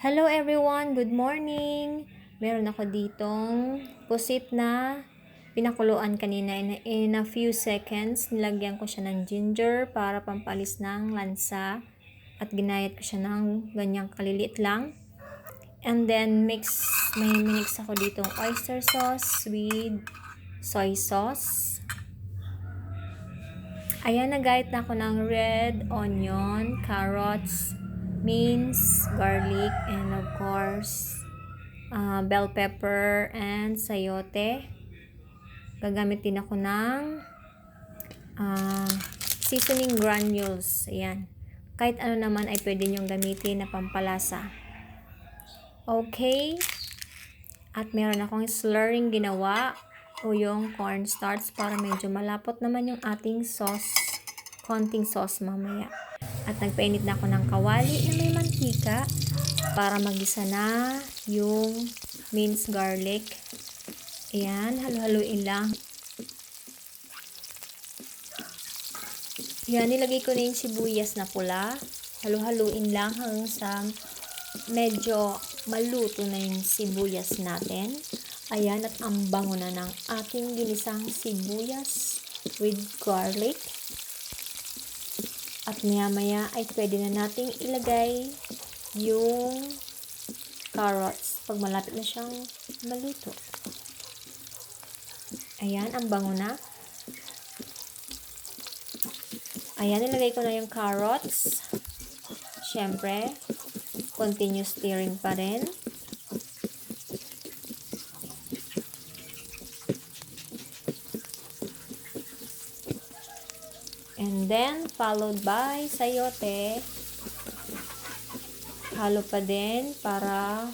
Hello everyone, good morning. Meron ako ditong pusit na pinakuluan kanina in, in a few seconds. Nilagyan ko siya ng ginger para pampalis ng lansa at ginayat ko siya ng ganyang kaliliit lang. And then mix, may minix ako ditong oyster sauce with soy sauce. Ayan, nagayat na ako ng red onion, carrots, mince, garlic, and of course, uh, bell pepper and sayote. Gagamit din ako ng uh, seasoning granules. Ayan. Kahit ano naman ay pwede nyong gamitin na pampalasa. Okay. At meron akong slurring ginawa o yung cornstarch para medyo malapot naman yung ating sauce. Konting sauce mamaya. At nagpainit na ako ng kawali na may mantika para magisa na yung minced garlic. Ayan, halo-haloin lang. Yan, nilagay ko na yung sibuyas na pula. Halo-haloin lang hanggang sa medyo maluto na yung sibuyas natin. Ayan, at ang bango na ng ating ginisang sibuyas with garlic. At maya-maya ay pwede na nating ilagay yung carrots pag malapit na siyang maluto. Ayan, ang bango na. Ayan, nilagay ko na yung carrots. Siyempre, continue stirring pa rin. And then, followed by sayote. Halo pa din para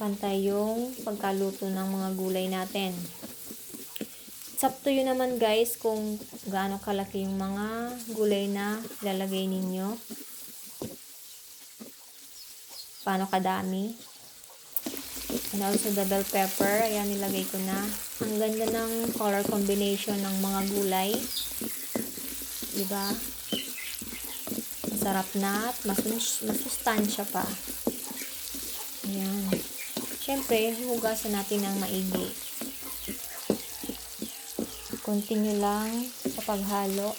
pantay yung pagkaluto ng mga gulay natin. It's up to you naman guys kung gaano kalaki yung mga gulay na lalagay ninyo. Paano kadami. And also the bell pepper. Ayan, nilagay ko na. Ang ganda ng color combination ng mga gulay. Diba? Masarap na at masus masustansya pa. Ayan. Siyempre, hugasan natin ng maigi. Continue lang sa paghalo.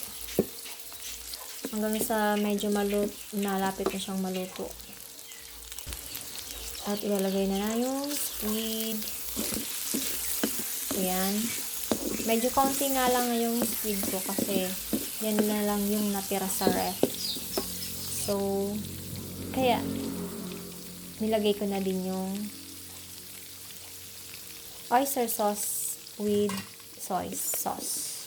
Hanggang sa medyo malut nalapit na siyang maluto. At ilalagay na na yung squid. Ayan. Medyo konti nga lang yung squid ko kasi yan na lang yung natira sa ref. So, kaya, nilagay ko na din yung oyster sauce with soy sauce.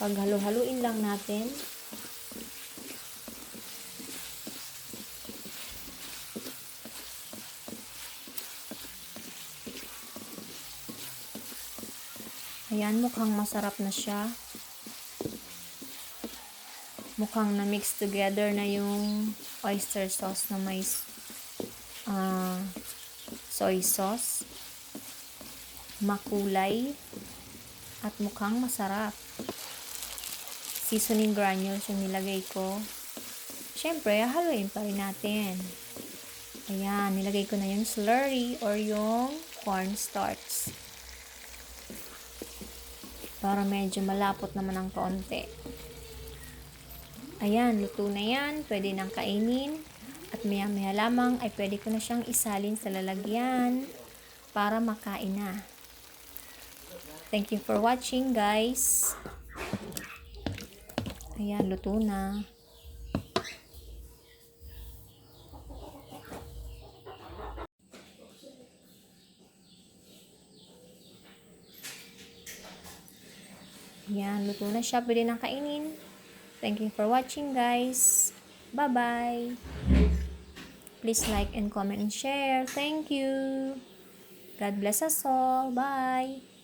Paghalo-haluin lang natin. Ayan, mukhang masarap na siya. Mukhang na-mix together na yung oyster sauce na may uh, soy sauce. Makulay. At mukhang masarap. Seasoning granules yung nilagay ko. Siyempre, haluin pa rin natin. Ayan, nilagay ko na yung slurry or yung cornstarch para medyo malapot naman ng kaunti. Ayan, luto na yan. Pwede nang kainin. At maya maya lamang ay pwede ko na siyang isalin sa lalagyan para makain na. Thank you for watching guys. Ayan, luto na. Yan, luto na siya. Pwede nang kainin. Thank you for watching, guys. Bye-bye. Please like and comment and share. Thank you. God bless us all. Bye.